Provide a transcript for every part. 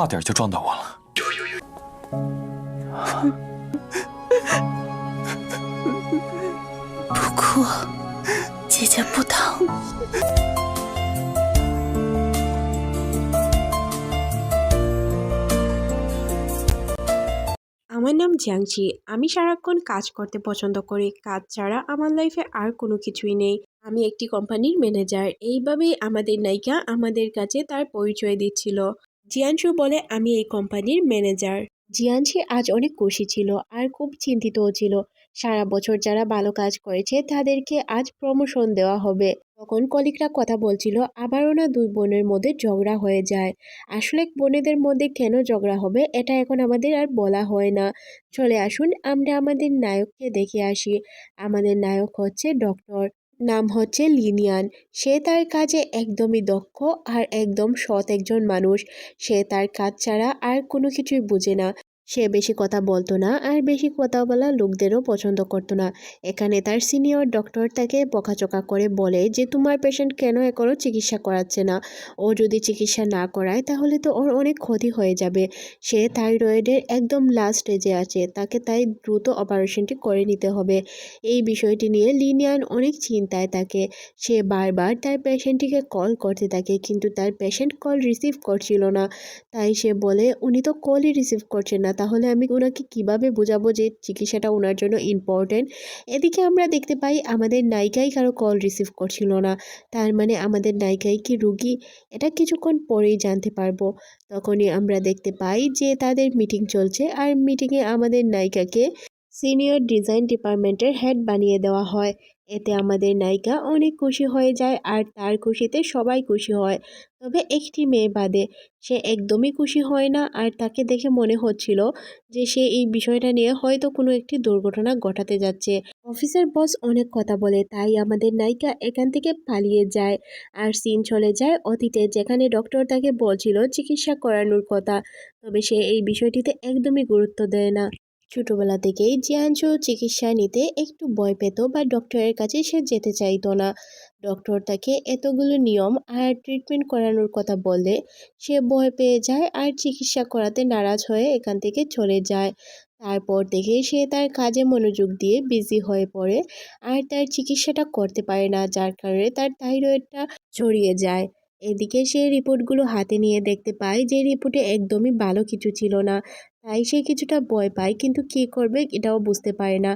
差点就撞到我了。不哭，姐姐不疼。 আমার নাম জিয়াংচি আমি সারাক্ষণ কাজ করতে পছন্দ করি কাজ ছাড়া আমার লাইফে আর কোনো কিছুই নেই আমি একটি কোম্পানির ম্যানেজার এইভাবেই আমাদের নায়িকা আমাদের কাছে তার পরিচয় দিচ্ছিল জিয়াংশু বলে, আমি এই কোম্পানির ম্যানেজার। জিয়াংশি আজ অনেক খুশি ছিল আর খুব চিন্তিতও ছিল। সারা বছর যারা ভালো কাজ করেছে, তাদেরকে আজ প্রমোশন দেওয়া হবে। তখন কলিকরা কথা বলছিল, আবারও না দুই বোনের মধ্যে ঝগড়া হয়ে যায়। আসলে বোনেদের মধ্যে কেন ঝগড়া হবে, এটা এখন আমাদের আর বলা হয় না। চলে আসুন, আমরা আমাদের নায়ককে দেখে আসি। আমাদের নায়ক হচ্ছে ডক্টর নাম হচ্ছে লিনিয়ান। সে তার কাজে একদমই দক্ষ আর একদম সৎ একজন মানুষ। সে তার কাজ ছাড়া আর কোনো কিছুই বোঝে না। সে বেশি কথা বলতো না আর বেশি কথা বলা লোকদেরও পছন্দ করতো না। এখানে তার সিনিয়র ডক্টর তাকে বকাচকা করে বলে যে, তোমার পেশেন্ট কেন এখনও চিকিৎসা করাচ্ছে না? ও যদি চিকিৎসা না করায় তাহলে তো ওর অনেক ক্ষতি হয়ে যাবে। সে থাইরয়েডের একদম লাস্ট স্টেজে আছে। তাকে তাই দ্রুত অপারেশনটি করে নিতে হবে। এই বিষয়টি নিয়ে লিনিয়ান অনেক চিন্তায় থাকে। সে বারবার তার পেশেন্টটিকে কল করতে থাকে কিন্তু তার পেশেন্ট কল রিসিভ করছিল না। তাই সে বলে, উনি তো কলই রিসিভ করছেন না। তাহলে আমি ওনাকে কীভাবে বোঝাবো যে চিকিৎসাটা ওনার জন্য ইম্পর্টেন্ট এদিকে আমরা দেখতে পাই আমাদের নায়িকাই কারও কল রিসিভ করছিল না। তার মানে আমাদের নায়িকাই কি রুগী? এটা কিছুক্ষণ পরেই জানতে পারব। তখনই আমরা দেখতে পাই যে তাদের মিটিং চলছে আর মিটিংয়ে আমাদের নায়িকাকে সিনিয়র ডিজাইন ডিপার্টমেন্টের হেড বানিয়ে দেওয়া হয়। এতে আমাদের নায়িকা অনেক খুশি হয়ে যায় আর তার খুশিতে সবাই খুশি হয়। তবে একটি মেয়ে বাদে সে একদমই খুশি হয় না আর তাকে দেখে মনে হচ্ছিল যে সে এই বিষয়টা নিয়ে হয়তো কোনো একটি দুর্ঘটনা ঘটাতে যাচ্ছে। অফিসের বস অনেক কথা বলে, তাই আমাদের নায়িকা এখান থেকে পালিয়ে যায় আর সিন চলে যায় অতীতে যেখানে ডক্টর তাকে বলছিল চিকিৎসা করানোর কথা, তবে সে এই বিষয়টিতে একদমই গুরুত্ব দেয় না। ছোটবেলা থেকেই জিয়ানচু চিকিৎসা নিতে একটু ভয় পেত বা ডক্টরের কাছে সে যেতে চাইতো না। ডক্টর তাকে এতগুলো নিয়ম আর ট্রিটমেন্ট করানোর কথা বলে সে ভয় পেয়ে যায় আর চিকিৎসা করাতে নারাজ হয়ে এখান থেকে চলে যায়। তারপর থেকে সে তার কাজে মনোযোগ দিয়ে বিজি হয়ে পড়ে আর তার চিকিৎসাটা করতে পারে না, যার কারণে তার থাইরয়েডটা ছড়িয়ে যায়। এদিকে সে রিপোর্টগুলো হাতে নিয়ে দেখতে পায় যে রিপোর্টে একদমই ভালো কিছু ছিল না। তাই সে কিছুটা ভয় পায়, কিন্তু কী করবে এটাও বুঝতে পারে না।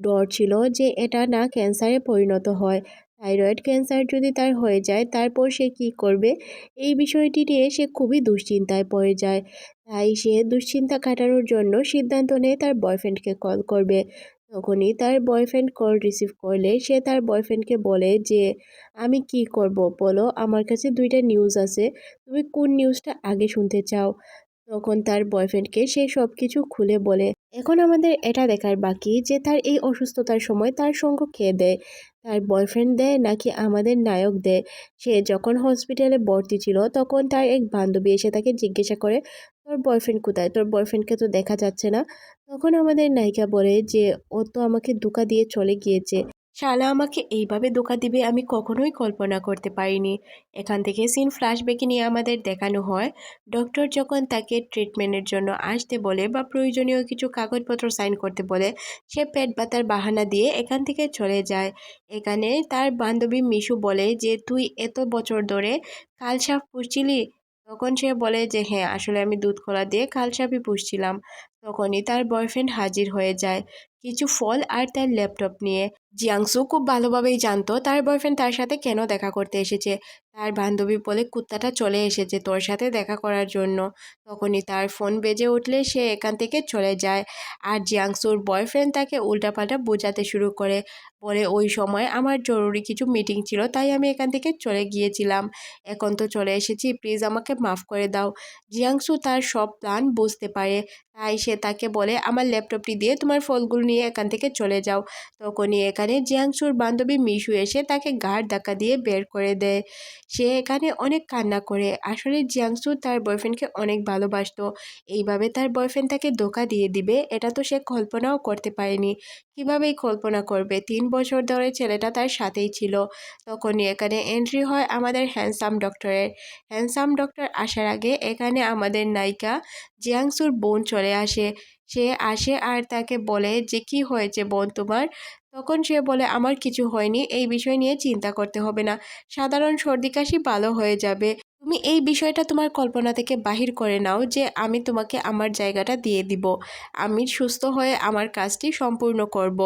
ডর ছিল যে এটা না ক্যান্সারে পরিণত হয়। থাইরয়েড ক্যান্সার যদি তার হয়ে যায়, তারপর সে কী করবে? এই বিষয়টি নিয়ে সে খুবই দুশ্চিন্তায় পড়ে যায়। তাই সে দুশ্চিন্তা কাটানোর জন্য সিদ্ধান্ত নেয় তার বয়ফ্রেন্ডকে কল করবে। তখনই তার বয়ফ্রেন্ড কল রিসিভ করলে সে তার বয়ফ্রেন্ডকে বলে যে, আমি কি করব বলো? আমার কাছে দুইটা নিউজ আছে। তুমি কোন নিউজটা আগে শুনতে চাও? তখন তার বয়ফ্রেন্ডকে সে সব কিছু খুলে বলে এখন আমাদের এটা দেখার বাকি যে তার এই অসুস্থতার সময় তার সঙ্গ খেয়ে দেয়? তার বয়ফ্রেন্ড দেয় নাকি আমাদের নায়ক দেয়? সে যখন হসপিটালে ভর্তি ছিল তখন তার এক বান্ধবী এসে তাকে জিজ্ঞাসা করে, তোর বয়ফ্রেন্ড কোথায়? তোর বয়ফ্রেন্ডকে তো দেখা যাচ্ছে না? তখন আমাদের নায়িকা বলে যে, ও তো আমাকে ধোকা দিয়ে চলে গিয়েছে। শালা আমাকে এইভাবে ধোকা দিবে আমি কখনোই কল্পনা করতে পারিনি। এখান থেকে সিন ফ্ল্যাশব্যাকে নিয়ে আমাদের দেখানো হয়। ডক্টর যখন তাকে ট্রিটমেন্টের জন্য আসতে বলে বা প্রয়োজনীয় কিছু কাগজপত্র সাইন করতে বলে, সে পেট ব্যথার বাহানা দিয়ে এখান থেকে চলে যায়। এখানে তার বান্ধবী মিশু বলে যে, তুই এত বছর ধরে কালসাপ পুষছিলি? তখন সে বলে যে হ্যাঁ আসলে আমি দুধ কলা দিয়ে কালসাপই পুষছিলাম। তখনই তার বয়ফ্রেন্ড হাজির হয়ে যায়। কিছু ফল আর তার ল্যাপটপ নিয়ে। জিয়াংসু খুব ভালোভাবেই জানতো তার বয়ফ্রেন্ড তার সাথে কেন দেখা করতে এসেছে। তার বান্ধবী বলে, কুত্তাটা চলে এসেছে তোর সাথে দেখা করার জন্য। তখনই তার ফোন বেজে উঠলে সে এখান থেকে চলে যায় আর জিয়াংসুর বয়ফ্রেন্ড তাকে উল্টাপাল্টা বোঝাতে শুরু করে। বলে, ওই সময় আমার জরুরি কিছু মিটিং ছিল, তাই আমি এখান থেকে চলে গিয়েছিলাম। এখন তো চলে এসেছি প্লিজ আমাকে মাফ করে দাও। জিয়াংসু তার সব প্ল্যান বুঝতে পারে। তাই সে সে তাকে বলে, আমার ল্যাপটপটি দিয়ে তোমার ফলগুলো নিয়ে এখান থেকে চলে যাও। তখনই এখানে জিয়াংসুর বান্ধবী মিশু এসে তাকে ঘাড় ধাক্কা দিয়ে বের করে দেয়। সে এখানে অনেক কান্না করে। আসলে জিয়াংসু তার বয়ফ্রেন্ডকে অনেক ভালোবাসতো। এইভাবে তার বয়ফ্রেন্ড তাকে ধোকা দিয়ে দিবে, এটা তো সে কল্পনাও করতে পারেনি। কীভাবেই কল্পনা করবে? তিন বছর ধরে ছেলেটা তার সাথেই ছিল। তখনই এখানে এন্ট্রি হয় আমাদের হ্যান্ডসাম ডক্টরের। হ্যান্ডসাম ডক্টর আসার আগে এখানে আমাদের নায়িকা জিয়াংসুর বোন চলে আসে। সে আসে আর তাকে বলে যে, কি হয়েছে বোন তোমার? তখন সে বলে, আমার কিছু হয়নি, এই বিষয় নিয়ে চিন্তা করতে হবে না। সাধারণ সর্দি কাশি ভালো হয়ে যাবে। তুমি এই বিষয়টা তোমার কল্পনা থেকে বাহির করে নাও যে আমি তোমাকে আমার জায়গাটা দিয়ে দিব। আমি সুস্থ হয়ে আমার কাজটি সম্পূর্ণ করব।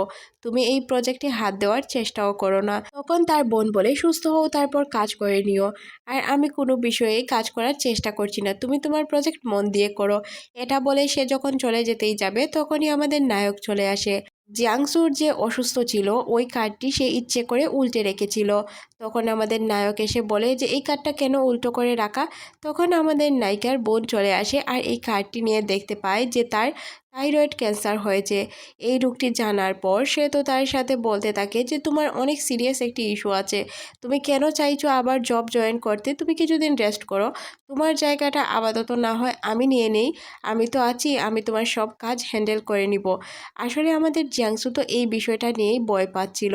তুমি এই প্রজেক্টে হাত দেওয়ার চেষ্টাও করো না। তখন তার বোন বলে, সুস্থ হও, তারপর কাজ করে নিও। আর আমি কোনো বিষয়ে কাজ করার চেষ্টা করছি না। তুমি তোমার প্রজেক্ট মন দিয়ে করো। এটা বলে সে যখন চলে যেতেই যাবে, তখনই আমাদের নায়ক চলে আসে। জিয়াংসুর যে অসুস্থ ছিল, ওই কার্ডটি সে ইচ্ছে করে উল্টে রেখেছিল। তখন আমাদের নায়ক এসে বলে যে, এই কার্ডটা কেন উল্টো করে রাখা? তখন আমাদের নায়িকার বোন চলে আসে আর এই কার্ডটি নিয়ে দেখতে পায় যে, তার থাইরয়েড ক্যান্সার হয়েছে এই রোগটি জানার পর সে তো তার সাথে বলতে থাকে যে, তোমার অনেক সিরিয়াস একটি ইস্যু আছে। তুমি কেন চাইছো আবার জব জয়েন করতে? তুমি কিছুদিন রেস্ট করো। তোমার জায়গাটা আপাতত না হয় আমি নিয়ে নেই। আমি তো আছি, আমি তোমার সব কাজ হ্যান্ডেল করে নিব। আসলে আমাদের জিয়াংসু তো এই বিষয়টা নিয়েই ভয় পাচ্ছিল।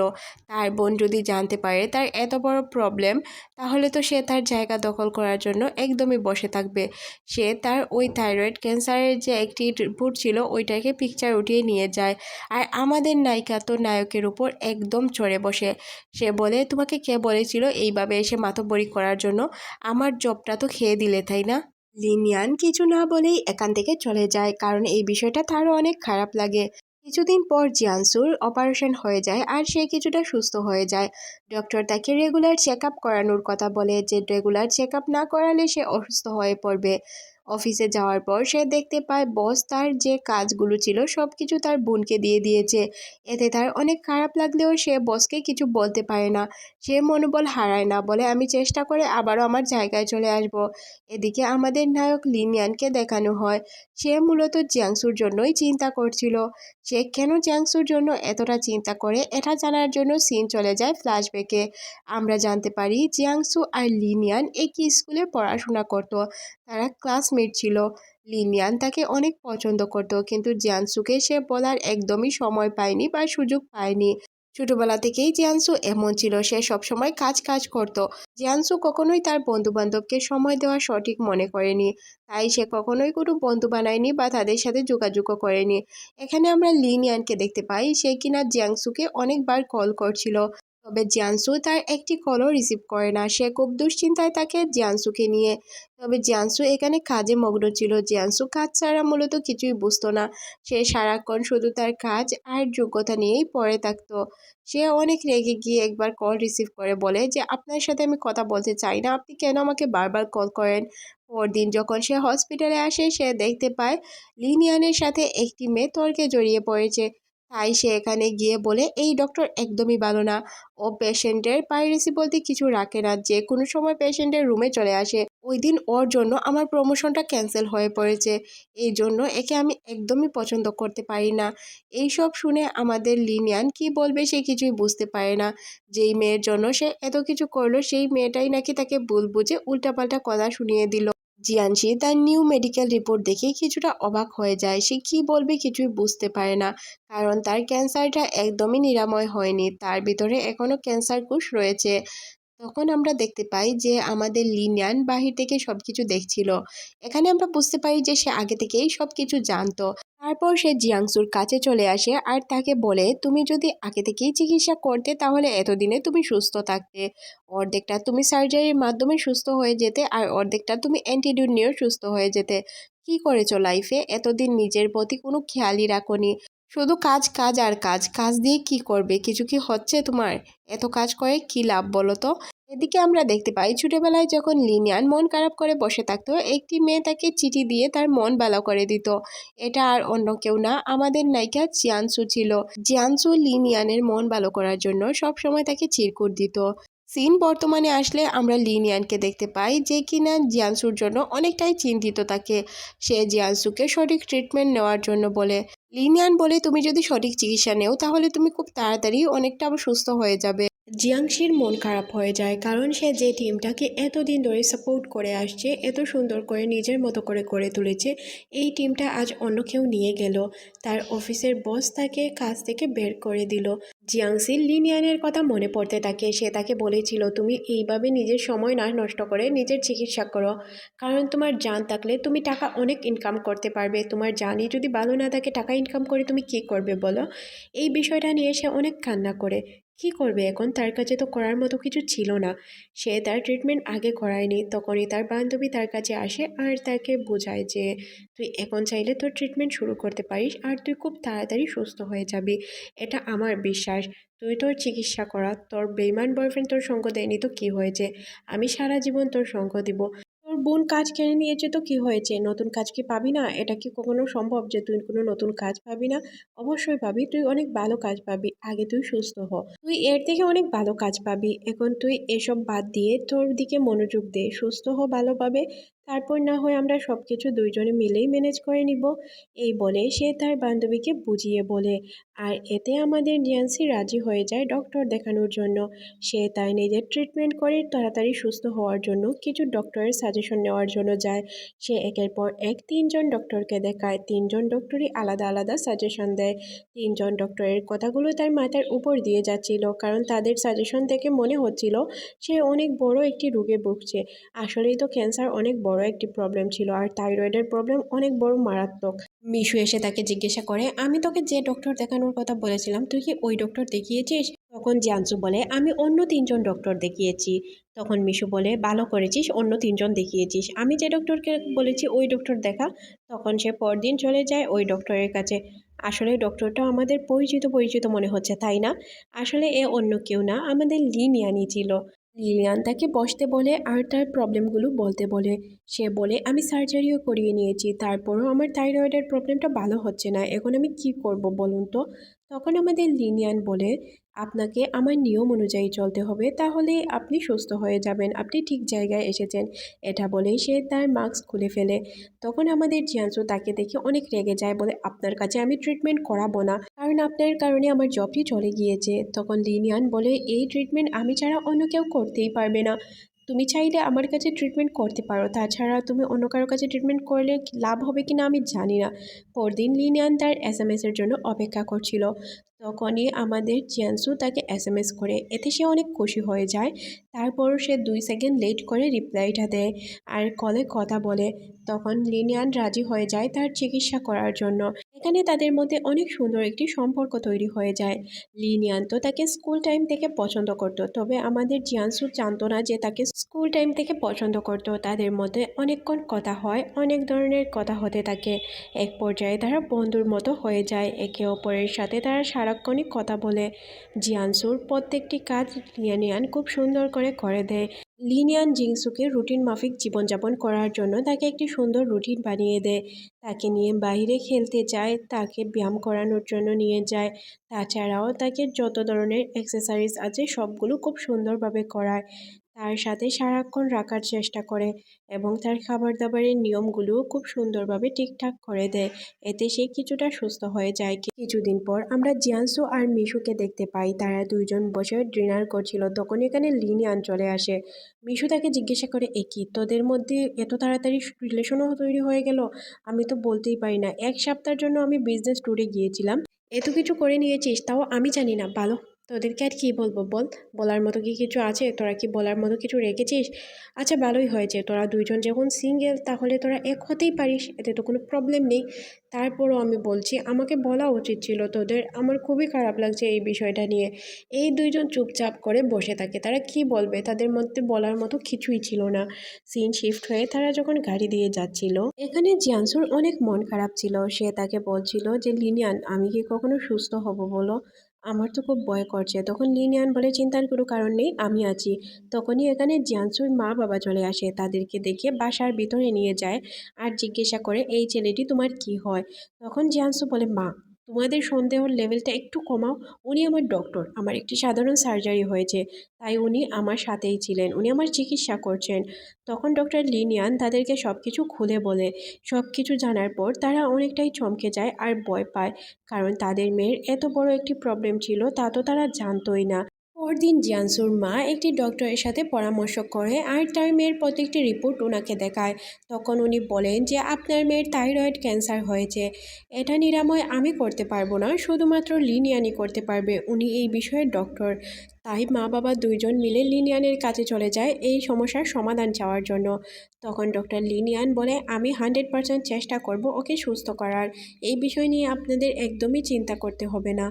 তার বোন যদি জানতে পারে তার এত বড় প্রবলেম, তাহলে তো সে তার জায়গা দখল করার জন্য একদমই বসে থাকবে। সে তার ওই থাইরয়েড ক্যান্সারের যে একটি রিপোর্ট ছিল ওইটাকে পিকচার উঠিয়ে নিয়ে যায়। আর আমাদের নায়িকা তো নায়কের উপর একদম চড়ে বসে। সে বলে, তোমাকে কে বলেছিল এইভাবে এসে মাতব্বরি করার জন্য? আমার জবটা তো খেয়ে দিলে, তাই না? লিনিয়ান কিছু না বলেই এখান থেকে চলে যায়, কারণ এই বিষয়টা তারও অনেক খারাপ লাগে। কিছুদিন পর জিয়ানসুর অপারেশন হয়ে যায় আর সে কিছুটা সুস্থ হয়ে যায়। ডক্টর তাকে রেগুলার চেক করানোর কথা বলে যে রেগুলার চেক না করালে সে অসুস্থ হয়ে পড়বে। অফিসে যাওয়ার পর সে দেখতে পায় বস তার যে কাজগুলো ছিল সব কিছু তার বোনকে দিয়ে দিয়েছে। এতে তার অনেক খারাপ লাগলেও সে বসকে কিছু বলতে পারে না। সে মনোবল হারায় না বলে আমি চেষ্টা করে আবারও আমার জায়গায় চলে আসব। এদিকে আমাদের নায়ক লিনিয়ানকে দেখানো হয়। সে মূলত জিয়াংসুর জন্যই চিন্তা করছিল। সে কেন জিয়াংসুর জন্য এতটা চিন্তা করে এটা জানার জন্য সিন চলে যায় ফ্ল্যাশব্যাকে। আমরা জানতে পারি জিয়াংসু আর লিনিয়ান একই স্কুলে পড়াশোনা করত। তারা ক্লাসমেট ছিল। লিনিয়ান তাকে অনেক পছন্দ করত, কিন্তু জিয়ানসুকে সে বলার একদমই সময় পায়নি বা সুযোগ পায়নি। ছোটবেলা থেকেই জিয়ানসু এমন ছিল, সে সবসময় কাজ কাজ করত। জিয়ানসু কখনোই তার বন্ধু বান্ধবকে সময় দেওয়া সঠিক মনে করেনি, তাই সে কখনোই কোনো বন্ধু বানায়নি বা তাদের সাথে যোগাযোগও করেনি। এখানে আমরা লিনিয়ানকে দেখতে পাই, সে কিনা জিয়াংসুকে অনেকবার কল করছিল। তবে জিয়ানসু তার একটি কলও রিসিভ করে না। সে খুব দুশ্চিন্তায় থাকে জিয়ানসুকে নিয়ে। তবে জিয়ানসু এখানে কাজে মগ্ন ছিল। জিয়ানসু কাজ ছাড়া মূলত কিছুই বুঝতো না। সে সারাক্ষণ শুধু তার কাজ আর যোগ্যতা নিয়েই পড়ে থাকতো। সে অনেক রেগে গিয়ে একবার কল রিসিভ করে বলে যে, আপনার সাথে আমি কথা বলতে চাই না। আপনি কেন আমাকে বারবার কল করেন? পরদিন যখন সে হসপিটালে আসে, সে দেখতে পায় লিনিয়ানের সাথে একটি মেয়ে তর্কে জড়িয়ে পড়েছে। তাই সে এখানে গিয়ে বলে, এই ডক্টর একদমই ভালো না। ও পেশেন্টের পাইরেসি বলতে কিছু রাখে না। যে কোনো সময় পেশেন্টের রুমে চলে আসে। ওই দিন ওর জন্য আমার প্রমোশনটা ক্যান্সেল হয়ে পড়েছে। এই জন্য একে আমি একদমই পছন্দ করতে পারি না। এই সব শুনে আমাদের লিনিয়ান কি বলবে সে কিছুই বুঝতে পারে না। যেই মেয়ের জন্য সে এত কিছু করল, সেই মেয়েটাই নাকি তাকে ভুল বুঝে উল্টাপাল্টা কথা শুনিয়ে দিল। জিয়ানশি তার নিউ মেডিকেল রিপোর্ট দেখে কিছুটা অবাক হয়ে যায়। সে কি বলবে কিছুই বুঝতে পারে না। কারণ তার ক্যান্সারটা একদমই নিরাময় হয়নি। তার ভিতরে এখনও ক্যান্সার কোষ রয়েছে। তখন আমরা দেখতে পাই যে আমাদের লিনিয়ান বাহির থেকে সব কিছু দেখছিল। এখানে আমরা বুঝতে পারি যে সে আগে থেকেই সব কিছু জানতো। তারপর সে জিয়াংসুর কাছে চলে আসে আর তাকে বলে, তুমি যদি আগে থেকেই চিকিৎসা করতে, তাহলে এতদিনে তুমি সুস্থ থাকতে। অর্ধেকটা তুমি সার্জারির মাধ্যমে সুস্থ হয়ে যেতে আর অর্ধেকটা তুমি অ্যান্টিডিউট নিয়েও সুস্থ হয়ে যেতে। কি করেছ লাইফে? এতদিন নিজের প্রতি কোনো খেয়ালই রাখনি। শুধু কাজ কাজ আর কাজ। কাজ দিয়ে কি করবে? কিছু কি হচ্ছে তোমার? এত কাজ করে কি লাভ বলো তো এদিকে আমরা দেখতে পাই, ছোটবেলায় যখন লিনিয়ান মন খারাপ করে বসে থাকতো, একটি মেয়ে তাকে চিঠি দিয়ে তার মন ভালো করে দিত। এটা আর অন্য কেউ না, আমাদের নায়িকা জিয়ানসু ছিল। জিয়ানসু লিনিয়ানের মন ভালো করার জন্য সব সময় তাকে চিরকুট দিত। সিন বর্তমানে আসলে আমরা লিনিয়ানকে দেখতে পাই, যে কিনা জিয়ানসুর জন্য অনেকটাই চিন্তিত তাকে। সে জিয়ানসুকে সঠিক ট্রিটমেন্ট নেওয়ার জন্য বলে। লিনিয়ান বলে তুমি যদি সঠিক চিকিৎসা নেও, তাহলে তুমি খুব তাড়াতাড়ি অনেকটা আবার সুস্থ হয়ে যাবে। জিয়াংশির মন খারাপ হয়ে যায় কারণ সে যে টিমটাকে এতদিন ধরে সাপোর্ট করে আসছে, এত সুন্দর করে নিজের মতো করে গড়ে তুলেছে, এই টিমটা আজ অন্য কেউ নিয়ে গেল। তার অফিসের বস তাকে কাজ থেকে বের করে দিল। জিয়াংসি লিনিয়ানের কথা মনে পড়তে থাকে। সে তাকে বলেছিল, তুমি এইভাবে নিজের সময় না নষ্ট করে নিজের চিকিৎসা করো। কারণ তোমার জান থাকলে তুমি টাকা অনেক ইনকাম করতে পারবে। তোমার জানই যদি ভালো না থাকে টাকা ইনকাম করে তুমি কি করবে বলো? এই বিষয়টা নিয়ে সে অনেক কান্না করে। কি করবে এখন? তার কাছে তো করার মতো কিছু ছিল না। সে তার ট্রিটমেন্ট আগে করায়নি। তখনই তার বান্ধবী তার কাছে আসে আর তাকে বোঝায় যে, তুই এখন চাইলে তোর ট্রিটমেন্ট শুরু করতে পারিস আর তুই খুব তাড়াতাড়ি সুস্থ হয়ে যাবি। এটা আমার বিশ্বাস। তুই তোর চিকিৎসা করা। তোর বেইমান বয়ফ্রেন্ড তোর সঙ্গ দেয়নি তো কী হয়েছে? আমি সারা জীবন তোর সঙ্গ দিব। বোন কাজ কেড়ে নিয়েছে তো কি হয়েছে? নতুন কাজ কি পাবি না? এটা কি কখনো সম্ভব যে তুই কোনো নতুন কাজ পাবি না? অবশ্যই পাবি, তুই অনেক ভালো কাজ পাবি, আগে তুই সুস্থ হ। তুই এর থেকে অনেক ভালো কাজ পাবি। এখন তুই এসব বাদ দিয়ে তোর দিকে মনোযোগ দে, সুস্থ হ ভালোভাবে তারপর না হয় আমরা সব কিছু দুইজনে মিলেই ম্যানেজ করে নিব। এই বলে সে তার বান্ধবীকে বুঝিয়ে বলে, আর এতে আমাদের জ্যান্সি রাজি হয়ে যায় ডক্টর দেখানোর জন্য। সে তাই নিজের ট্রিটমেন্ট করে তাড়াতাড়ি সুস্থ হওয়ার জন্য কিছু ডক্টরের সাজেশন নেওয়ার জন্য যায়। সে একের পর এক তিনজন ডক্টরকে দেখায়। তিনজন ডক্টরই আলাদা আলাদা সাজেশন দেয়। তিনজন ডক্টরের কথাগুলো তার মাথার উপর দিয়ে যাচ্ছিল, কারণ তাদের সাজেশন থেকে মনে হচ্ছিল সে অনেক বড় একটি রোগে ভুগছে। আসলেই তো ক্যান্সার অনেক বড় একটি প্রবলেম ছিল। আর থাইরয়েডের প্রবলেম অনেক বড় মারাত্মক। মিশু এসে তাকে জিজ্ঞাসা করে, আমি তোকে যে ডক্টর দেখানোর কথা বলেছিলাম, তুই কি ওই ডক্টর দেখিয়েছিস? তখন জিয়ানসু বলে, আমি অন্য তিনজন ডক্টর দেখিয়েছি। তখন মিশু বলে, ভালো করেছিস, অন্য তিনজন দেখিয়েছিস। আমি যে ডক্টরকে বলেছি, ওই ডক্টর দেখা। তখন সে পরদিন চলে যায় ওই ডক্টরের কাছে। আসলে ডক্টরটা আমাদের পরিচিত পরিচিত মনে হচ্ছে, তাই না? আসলে এ অন্য কেউ না, আমাদের লিনিয়ানি ছিল। লিলিয়ান তাকে বসতে বলে আর তার প্রবলেমগুলো বলতে বলে। সে বলে, আমি সার্জারিও করিয়ে নিয়েছি, তারপরও আমার থাইরয়েডের প্রবলেমটা ভালো হচ্ছে না, এখন আমি কি করব বলুন তো? তখন আমাদের লিনিয়ান বলে, আপনাকে আমার নিয়ম অনুযায়ী চলতে হবে, তাহলে আপনি সুস্থ হয়ে যাবেন। আপনি ঠিক জায়গায় এসেছেন। এটা বলে সে তার মাস্ক খুলে ফেলে। তখন আমাদের জিয়ানসু তাকে দেখে অনেক রেগে যায়, বলে, আপনার কাছে আমি ট্রিটমেন্ট করাবো না, কারণ আপনার কারণে আমার জবটি চলে গিয়েছে। তখন লিনিয়ান বলে, এই ট্রিটমেন্ট আমি ছাড়া অন্য কেউ করতেই পারবে না। তুমি চাইলে আমার কাছে ট্রিটমেন্ট করতে পারো। তাছাড়া তুমি অন্য কারোর কাছে ট্রিটমেন্ট করলে লাভ হবে কি না আমি জানি না। পরদিন লিনিয়ান তার এস এম এসের জন্য অপেক্ষা করছিল। তখনই আমাদের জিয়ানসু তাকে এস এম এস করে। এতে সে অনেক খুশি হয়ে যায়। তারপর সে দুই সেকেন্ড লেট করে রিপ্লাইটা দেয় আর কলে কথা বলে। তখন লিনিয়ান রাজি হয়ে যায় তার চিকিৎসা করার জন্য। এখানে তাদের মধ্যে অনেক সুন্দর একটি সম্পর্ক তৈরি হয়ে যায়। লিনিয়ান তো তাকে স্কুল টাইম থেকে পছন্দ করতো, তবে আমাদের জিয়ানসু জানতো না যে তাকে স্কুল টাইম থেকে পছন্দ করতো, তাদের মধ্যে অনেকক্ষণ কথা হয়, অনেক ধরনের কথা হতে থাকে। এক পর্যায়ে তারা বন্ধুর মতো হয়ে যায়, একে অপরের সাথে তারা সারাক্ষণই কথা বলে। জিয়ানসুর প্রত্যেকটি কাজ লিয়ানিয়ান খুব সুন্দর করে করে দেয়। লিনিয়ান জিংসুকে রুটিন মাফিক জীবনযাপন করার জন্য তাকে একটি সুন্দর রুটিন বানিয়ে দেয়। তাকে নিয়ে বাইরে খেলতে যায়, তাকে ব্যায়াম করানোর জন্য নিয়ে যায়। তাছাড়াও তাকে যত ধরনের এক্সারসাইজ আছে সবগুলো খুব সুন্দরভাবে করায়। তার সাথে সারাক্ষণ রাখার চেষ্টা করে এবং তার খাবার দাবারের নিয়মগুলোও খুব সুন্দরভাবে ঠিকঠাক করে দেয়। এতে সে কিছুটা সুস্থ হয়ে যায়। কিছুদিন পর আমরা জিয়ানসু আর মিশুকে দেখতে পাই। তারা দুইজন বসে ডিনার করছিল। তখন এখানে লিনিয়ান চলে আসে। মিশু তাকে জিজ্ঞাসা করে একই তোদের মধ্যে এত তাড়াতাড়ি রিলেশনও তৈরি হয়ে গেল? আমি তো বলতেই পারি না। এক সপ্তাহের জন্য আমি বিজনেস ট্যুরে গিয়েছিলাম। এত কিছু করে নিয়েছিস, তাও আমি জানি না। ভালো। তোদেরকে আর কী বলব? বল, বলার মতো কি কিছু আছে? তোরা কি বলার মতো কিছু রেখেছিস? আচ্ছা ভালোই হয়েছে। তোরা দুইজন যখন সিঙ্গেল তাহলে তোরা এক হতেই পারিস, এতে তো কোনো প্রবলেম নেই। তারপরও আমি বলছি, আমাকে বলা উচিত ছিল তোদের, আমার খুবই খারাপ লাগছে এই বিষয়টা নিয়ে। এই দুইজন চুপচাপ করে বসে থাকে। তারা কি বলবে? তাদের মধ্যে বলার মতো কিছুই ছিল না। সিন শিফট হয়ে তারা যখন গাড়ি দিয়ে যাচ্ছিল, এখানে জিয়ানসুর অনেক মন খারাপ ছিল। সে তাকে বলছিল যে, লিনিয়ান, আমি কি কখনো সুস্থ হব বলো? আমার তো খুব ভয় করছে। তখন লিনিয়ান বলে, চিন্তার কোনো কারণ নেই, আমি আছি। তখনই এখানে জিয়ানসুর মা বাবা চলে আসে, তাদেরকে দেখে বাসার ভিতরে নিয়ে যায় আর জিজ্ঞাসা করে, এই ছেলেটি তোমার কি হয়? তখন জিয়ানসু বলে, মা তোমাদের সন্দেহর লেভেলটা একটু কমাও। উনি আমার ডক্টর আমার একটি সাধারণ সার্জারি হয়েছে, তাই উনি আমার সাথেই ছিলেন, উনি আমার চিকিৎসা করছেন। তখন ডক্টর লিনিয়ান তাদেরকে সব কিছু খুলে বলে সব কিছু জানার পর তারা অনেকটাই চমকে যায় আর ভয় পায়, কারণ তাদের মেয়ের এত বড় একটি প্রবলেম ছিল, তা তো তারা জানতোই না। পরদিন জিয়ানসুর মা একটি ডক্টরের সাথে পরামর্শ করে আর তার মেয়ের প্রত্যেকটি রিপোর্ট ওনাকে দেখায়। তখন উনি বলেন যে, আপনার মেয়ের থাইরয়েড ক্যান্সার হয়েছে। এটা নিরাময় আমি করতে পারব না, শুধুমাত্র লিনিয়ানই করতে পারবে। উনি এই বিষয়ে ডক্টর তাই মা বাবা দুইজন মিলে লিনিয়ানের কাছে চলে যায় এই সমস্যার সমাধান চাওয়ার জন্য। তখন ডক্টর লিনিয়ান বলে, আমি হান্ড্রেড পার্সেন্ট চেষ্টা করব ওকে সুস্থ করার। এই বিষয় নিয়ে আপনাদের একদমই চিন্তা করতে হবে না।